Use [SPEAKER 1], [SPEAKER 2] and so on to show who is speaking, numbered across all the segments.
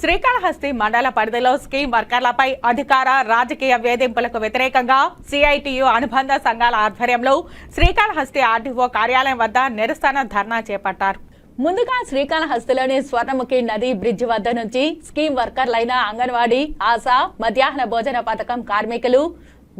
[SPEAKER 1] శ్రీకాళహస్తి మండల పరిధిలో స్కీమ్ వర్కర్లపై అధికార రాజకీయ వేధింపులకు వ్యతిరేకంగా సిఐటియు అనుబంధ సంఘాల ఆధ్వర్యంలో శ్రీకాళహస్తి ఆర్డీఓ కార్యాలయం వద్ద నిరసన ధర్నా చేపట్టారు. ముందుగా శ్రీకాళహస్తిలోని స్వర్ణముఖి నది బ్రిడ్జ్ వద్ద నుంచి స్కీమ్ వర్కర్లైన అంగన్వాడీ ఆశా మధ్యాహ్న భోజన పథకం కార్మికులు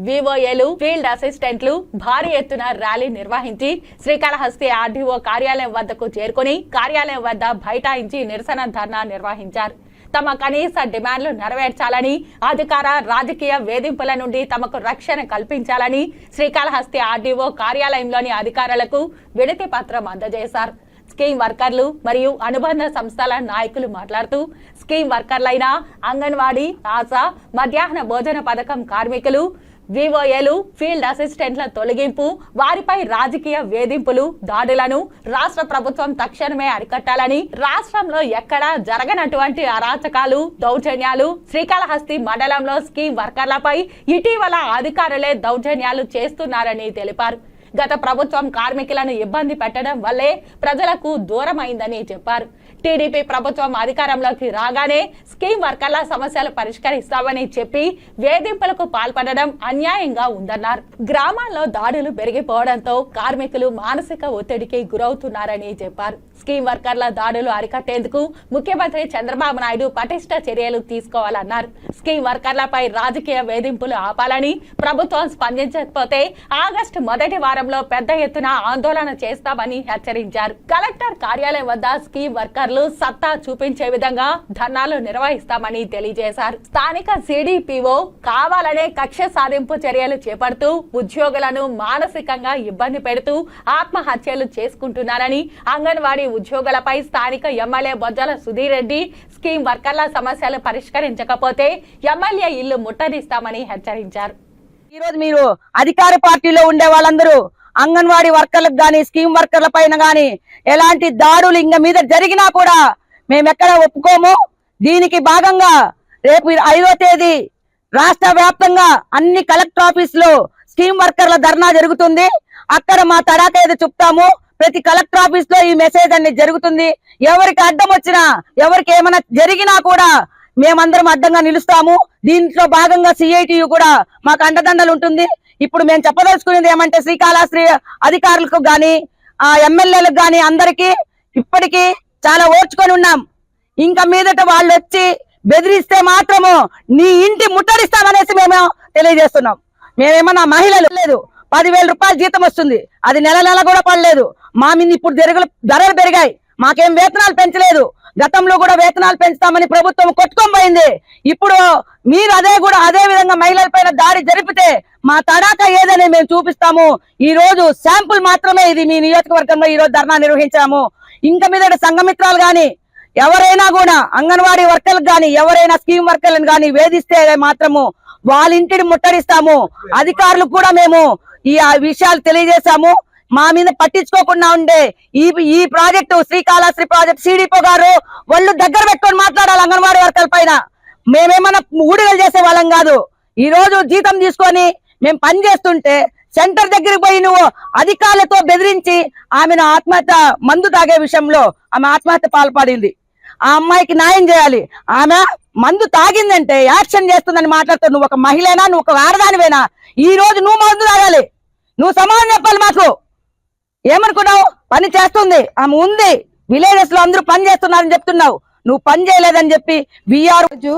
[SPEAKER 1] వివోఏలు ఫీల్డ్ అసిస్టెంట్లు భారీ ఎత్తున ర్యాలీ నిర్వహించి శ్రీకాళహస్తి ఆర్డీఓ కార్యాలయం వద్దకు చేరుకుని కార్యాలయం వద్ద బైఠాయించి నిరసన ధర్నా నిర్వహించారు. తమ కనీస డిమాండ్లు నెరవేర్చాలని అధికార రాజకీయ వేధింపుల నుండి తమకు రక్షణ కల్పించాలని శ్రీకాళహస్తి ఆర్డీఓ కార్యాలయంలోని అధికారులకు వినతి పత్రం అందజేశారు. స్కీమ్ వర్కర్లు మరియు అనుబంధ సంస్థల నాయకులు మాట్లాడుతూ స్కీమ్ వర్కర్లైన అంగన్వాడీ ఆశా మధ్యాహ్న భోజన పథకం కార్మికులు వివోఏలు ఫీల్డ్ అసిస్టెంట్ల తొలగింపు వారిపై రాజకీయ వేధింపులు దాడులను రాష్ట్ర ప్రభుత్వం తక్షణమే అరికట్టాలని రాష్ట్రంలో ఎక్కడా జరగనటువంటి అరాచకాలు దౌర్జన్యాలు శ్రీకాళహస్తి మండలంలో స్కీమ్ వర్కర్లపై ఇటీవల అధికారులే దౌర్జన్యాలు చేస్తున్నారని తెలిపారు. గత ప్రభుత్వం కార్మికులను ఇబ్బంది పెట్టడం వల్లే ప్రజలకు దూరమైందని చెప్పారు. టీడీపీ ప్రభుత్వం అధికారంలోకి రాగానే స్కీమ్ వర్కర్ల సమస్యలు పరిష్కరిస్తామని చెప్పి వేధింపులకు పాల్పడడం అన్యాయంగా ఉందన్నారు. గ్రామాల్లో దాడులు పెరిగిపోవడంతో కార్మికులు మానసిక ఒత్తిడికి గురవుతున్నారని చెప్పారు. స్కీమ్ వర్కర్ల దాడులు అరికట్టేందుకు ముఖ్యమంత్రి చంద్రబాబు నాయుడు పటిష్ట చర్యలు తీసుకోవాలన్నారు. స్కీమ్ వర్కర్లపై రాజకీయ వేధింపులు ఆపాలని ప్రభుత్వం స్పందించకపోతే ఆగస్టు మొదటి వారం వారంలో పెద్ద ఎత్తున ఆందోళన చేస్తామని హెచ్చరించారు. కలెక్టర్ కార్యాలయం వద్ద స్కీమ్ వర్కర్లు సత్తా చూపించే విధంగా ధర్నాలు నిర్వహిస్తామని తెలియజేశారు. స్థానిక సిడిపిఓ కావాలనే కక్ష సాధింపు చర్యలు చేపడుతూ ఉద్యోగులను మానసికంగా ఇబ్బంది పెడుతూ ఆత్మహత్యలు చేసుకుంటున్నారని అంగన్వాడీ ఉద్యోగులపై స్థానిక ఎమ్మెల్యే బొజ్జల సుధీర్ రెడ్డి స్కీమ్ వర్కర్ల సమస్యలు పరిష్కరించకపోతే ఎమ్మెల్యే ఇల్లు ముట్టడిస్తామని హెచ్చరించారు.
[SPEAKER 2] ఈ రోజు మీరు అధికార పార్టీలో ఉండే వాళ్ళందరూ అంగన్వాడీ వర్కర్లకు కానీ స్కీమ్ వర్కర్ల పైన కానీ ఎలాంటి దాడులు ఇంక మీద జరిగినా కూడా మేము ఎక్కడ ఒప్పుకోము. దీనికి భాగంగా రేపు ఐదో తేదీ రాష్ట్ర వ్యాప్తంగా అన్ని కలెక్టర్ ఆఫీస్లో స్కీమ్ వర్కర్ల ధర్నా జరుగుతుంది. అక్కడ మా తడాక ఏదో చెప్తాము. ప్రతి కలెక్టర్ ఆఫీస్లో ఈ మెసేజ్ అనేది జరుగుతుంది. ఎవరికి అడ్డం వచ్చినా ఎవరికి ఏమైనా జరిగినా కూడా మేమందరం అడ్డంగా నిలుస్తాము. దీంట్లో భాగంగా సిఐటియు కూడా మాకు అండదండలు ఉంటుంది. ఇప్పుడు మేము చెప్పదలుచుకునేది ఏమంటే శ్రీకాళహస్తి అధికారులకు గాని ఆ ఎమ్మెల్యేలకు గాని అందరికీ ఇప్పటికీ చాలా ఓర్చుకొని ఉన్నాం. ఇంకా మీదట వాళ్ళు వచ్చి బెదిరిస్తే మాత్రము నీ ఇంటి ముట్టడిస్తామనేసి మేము తెలియజేస్తున్నాం. మేమేమన్నా మహిళలు లేదు. పదివేల రూపాయలు జీతం వస్తుంది. అది నెల నెల కూడా పడలేదు. మా మీద ఇప్పుడు ధరలు ధరలు పెరిగాయి. మాకేం వేతనాలు పెంచలేదు. గతంలో కూడా వేతనాలు పెంచుతామని ప్రభుత్వం కొట్టుకోబోయింది ఇప్పుడు మీరు అదే కూడా అదే విధంగా మహిళల పైన దారి జరిపితే మా తడాక ఏదని మేము చూపిస్తాము. ఈ రోజు శాంపుల్ మాత్రమే ఇది మీ నియోజకవర్గంలో ఈ రోజు ధర్నా నిర్వహించాము. ఇంకా మీద సంఘమిత్రాలు కానీ ఎవరైనా కూడా అంగన్వాడీ వర్కర్లకు కానీ ఎవరైనా స్కీమ్ వర్కర్లను కానీ వేధిస్తే మాత్రము వాళ్ళ ఇంటిని ముట్టడిస్తాము. అధికారులకు కూడా మేము ఈ ఆ విషయాలు తెలియజేశాము. మా మీద పట్టించుకోకుండా ఉండే ఈ ఈ ప్రాజెక్టు శ్రీకాళహస్తి ప్రాజెక్ట్ సిడిపో గారు వాళ్ళు దగ్గర పెట్టుకొని మాట్లాడాలి అంగన్వాడీ వర్కర్ల పైన. మేమేమన్నా ఊడిగలు చేసే వాళ్ళం కాదు. ఈ రోజు జీతం తీసుకొని మేము పని చేస్తుంటే సెంటర్ దగ్గరికి పోయి నువ్వు అధికారులతో బెదిరించి ఆమెను ఆత్మహత్య మందు తాగే విషయంలో ఆమె ఆత్మహత్య పాల్పడింది. ఆ అమ్మాయికి న్యాయం చేయాలి. ఆమె మందు తాగిందంటే యాక్షన్ చేస్తుందని మాట్లాడుతావు నువ్వు ఒక మహిళనా? నువ్వు ఒక ఆడదానివేనా? ఈ రోజు నువ్వు మందు తాగాలి. నువ్వు సమాధానం చెప్పాలి మాకు. ఏమనుకున్నావు? పని చేస్తుంది. ఆమె ఉంది. విలేజెస్లో అందరూ పని చేస్తున్నారని చెప్తున్నావు. నువ్వు పని చేయలేదని చెప్పి విఆర్
[SPEAKER 3] రోజు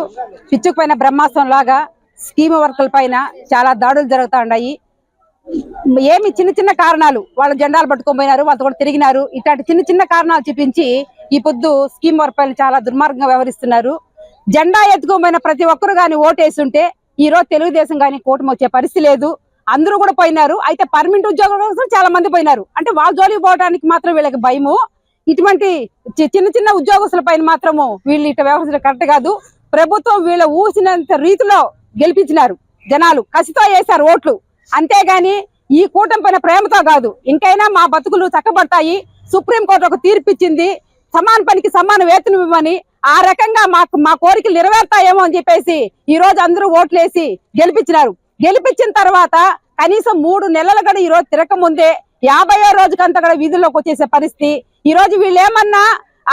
[SPEAKER 3] పిచ్చుకుపోయిన బ్రహ్మాస్త్రం లాగా స్కీమ్ వర్కుల పైన చాలా దాడులు జరుగుతూ ఉన్నాయి ఏమి చిన్న చిన్న కారణాలు? వాళ్ళు జెండాలు పట్టుకొని పోయినారు వాళ్ళతో కూడా తిరిగినారు. ఇట్లాంటి చిన్న చిన్న కారణాలు చూపించి ఈ పొద్దు స్కీమ్ వర్క్ పైన చాలా దుర్మార్గంగా వ్యవహరిస్తున్నారు. జెండా ఎత్తుకుపోయిన ప్రతి ఒక్కరు కానీ ఓటేస్తుంటే ఈ రోజు తెలుగుదేశం కానీ కూటమి వచ్చే పరిస్థితి లేదు. అందరూ కూడా పోయినారు. అయితే పర్మనెంట్ ఉద్యోగులు కోసం చాలా మంది పోయినారు. అంటే వాళ్ళ జోలికి పోవడానికి మాత్రం వీళ్ళకి భయము. ఇటువంటి చి- చిన్న చిన్న ఉద్యోగస్తుల పైన మాత్రము వీళ్ళు ఇట్లా వ్యవహరించడం కరెక్ట్ కాదు. ప్రభుత్వం వీళ్ళ ఊసినంత రీతిలో గెలిపించినారు జనాలు. కసితో వేశారు ఓట్లు. అంతేగాని ఈ కూటమి పైన ప్రేమతో కాదు. ఇంకైనా మా బతుకులు చక్కబడతాయి. సుప్రీంకోర్టు ఒక తీర్పు ఇచ్చింది. సమాన పనికి సమాన వేతనం ఇవ్వమని ఆ రకంగా మాకు మా కోరికలు నెరవేరుతాయేమో అని చెప్పేసి ఈ రోజు అందరూ ఓట్లేసి గెలిపించినారు. గెలిపించిన తర్వాత కనీసం మూడు నెలలు కూడా ఈ రోజు తిరగకముందే యాభైయో రోజుకంతా కూడా విధుల్లోకి వచ్చేసే పరిస్థితి. ఈ రోజు వీళ్ళు ఏమన్నా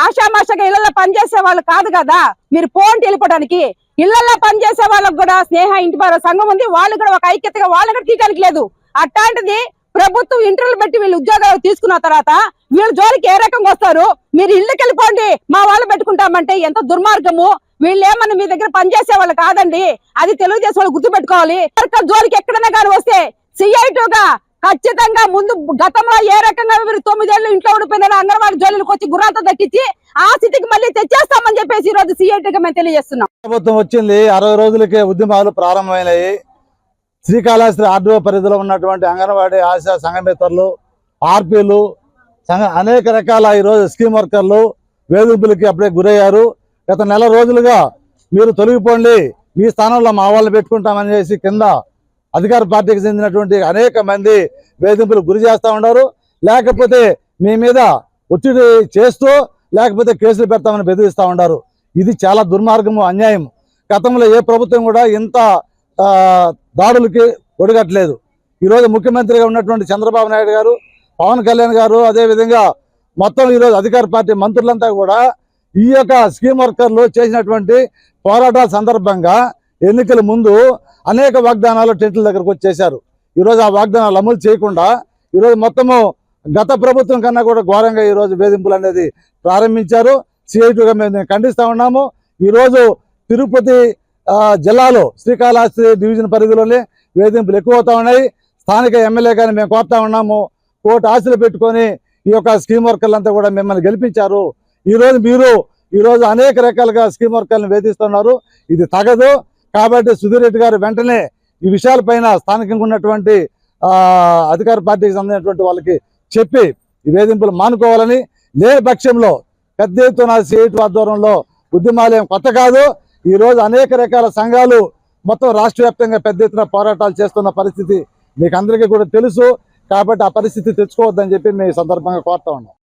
[SPEAKER 3] ఆషామాషగా ఇళ్ళలో పనిచేసే వాళ్ళు కాదు కదా? మీరు పోంటి వెళ్ళిపోవడానికి ఇళ్ళలో పనిచేసే వాళ్ళకు కూడా స్నేహ ఇంటి సంఘం ఉంది. వాళ్ళు కూడా ఒక ఐక్యతగా వాళ్ళు కూడా తీయడానికి లేదు. అట్లాంటిది ప్రభుత్వం ఇంటర్వ్యూలు పెట్టి వీళ్ళు ఉద్యోగాలు తీసుకున్న తర్వాత వీళ్ళ జోలికి ఏ రకంగా వస్తారు? మీరు ఇళ్ళకి వెళ్ళిపోండి మా వాళ్ళు పెట్టుకుంటామంటే ఎంత దుర్మార్గము? వీళ్ళు ఏమన్నా మీ దగ్గర పనిచేసే వాళ్ళు కాదండి. అది తెలుగుదేశం వాళ్ళు గుర్తుపెట్టుకోవాలి. సర్కార్ జోలికి ఎక్కడైనా కానీ వస్తే సిఐటుగా ఖచ్చితంగా ముందు గతంలో ఏ రకంగా మీరు తొమ్మిదేళ్ళు ఇంట్లో ఉండిపోయినారో అంగన్వాడీ జోలికి వచ్చి గుర్రాలతో దక్కించి ఆ స్థితికి మళ్ళీ తెచ్చేస్తామని చెప్పేసి ఈ రోజు సిఐటిగా మేము తెలియజేస్తున్నాం.
[SPEAKER 4] ప్రభుత్వం వచ్చింది. అరవై రోజులకే ఉద్యమాలు ప్రారంభమైనాయి. శ్రీకాళహస్తి ఆర్డీఓ పరిధిలో ఉన్నటువంటి అంగన్వాడీ ఆశా సంఘమిత్రులు ఆర్పీలు సంఘ అనేక రకాల ఈరోజు స్కీమ్ వర్కర్లు వేధింపులకి అప్పుడే గురయ్యారు. గత నెల రోజులుగా మీరు తొలగిపోండి మీ స్థానంలో మా వాళ్ళని పెట్టుకుంటామని చేసి కింద అధికార పార్టీకి చెందినటువంటి అనేక మంది వేధింపులు గురి చేస్తూ ఉన్నారు. లేకపోతే మీ మీద ఒత్తిడి చేస్తూ లేకపోతే కేసులు పెడతామని బెదిరిస్తూ ఉన్నారు. ఇది చాలా దుర్మార్గము అన్యాయం. గతంలో ఏ ప్రభుత్వం కూడా ఇంత దాడులకి ఒడగట్లేదు. ఈరోజు ముఖ్యమంత్రిగా ఉన్నటువంటి చంద్రబాబు నాయుడు గారు పవన్ కళ్యాణ్ గారు అదేవిధంగా మొత్తం ఈరోజు అధికార పార్టీ మంత్రులంతా కూడా ఈ యొక్క స్కీమ్ వర్కర్లు చేసినటువంటి పోరాటాల సందర్భంగా ఎన్నికల ముందు అనేక వాగ్దానాలు టెంట్ల దగ్గరకు వచ్చేసారు ఈరోజు ఆ వాగ్దానాలు అమలు చేయకుండా ఈరోజు మొత్తము గత ప్రభుత్వం కన్నా కూడా ఘోరంగా ఈరోజు వేధింపులు అనేది ప్రారంభించారు. సిఐటిగా మేము ఖండిస్తూ ఉన్నాము. ఈరోజు తిరుపతి జిల్లాలో శ్రీకాళహస్తి డివిజన్ పరిధిలోనే వేధింపులు ఎక్కువ అవుతా ఉన్నాయి. స్థానిక ఎమ్మెల్యే కానీ మేము కోరుతా ఉన్నాము. కోర్టు ఆశలు పెట్టుకొని ఈ యొక్క స్కీమ్ వర్కర్లంతా కూడా మిమ్మల్ని గెలిపించారు. ఈరోజు మీరు ఈరోజు అనేక రకాలుగా స్కీమ్ వర్కర్లను వేధిస్తున్నారు. ఇది తగదు. కాబట్టి సుధీర్ రెడ్డి గారు వెంటనే ఈ విషయాలపైన స్థానికంగా ఉన్నటువంటి అధికార పార్టీకి సంబంధించినటువంటి వాళ్ళకి చెప్పి ఈ వేధింపులు మానుకోవాలని లేని పక్షంలో పెద్ద ఎత్తున సిఐటి ఆధ్వర్యంలో ఉద్యమాలయం కొత్త కాదు. ఈరోజు అనేక రకాల సంఘాలు మొత్తం రాష్ట్ర వ్యాప్తంగా పెద్ద ఎత్తున పోరాటాలు చేస్తున్న పరిస్థితి మీకు అందరికీ కూడా తెలుసు. కాబట్టి ఆ పరిస్థితి తెచ్చుకోవద్దని చెప్పి మేము ఈ సందర్భంగా కోరుతా ఉన్నాం.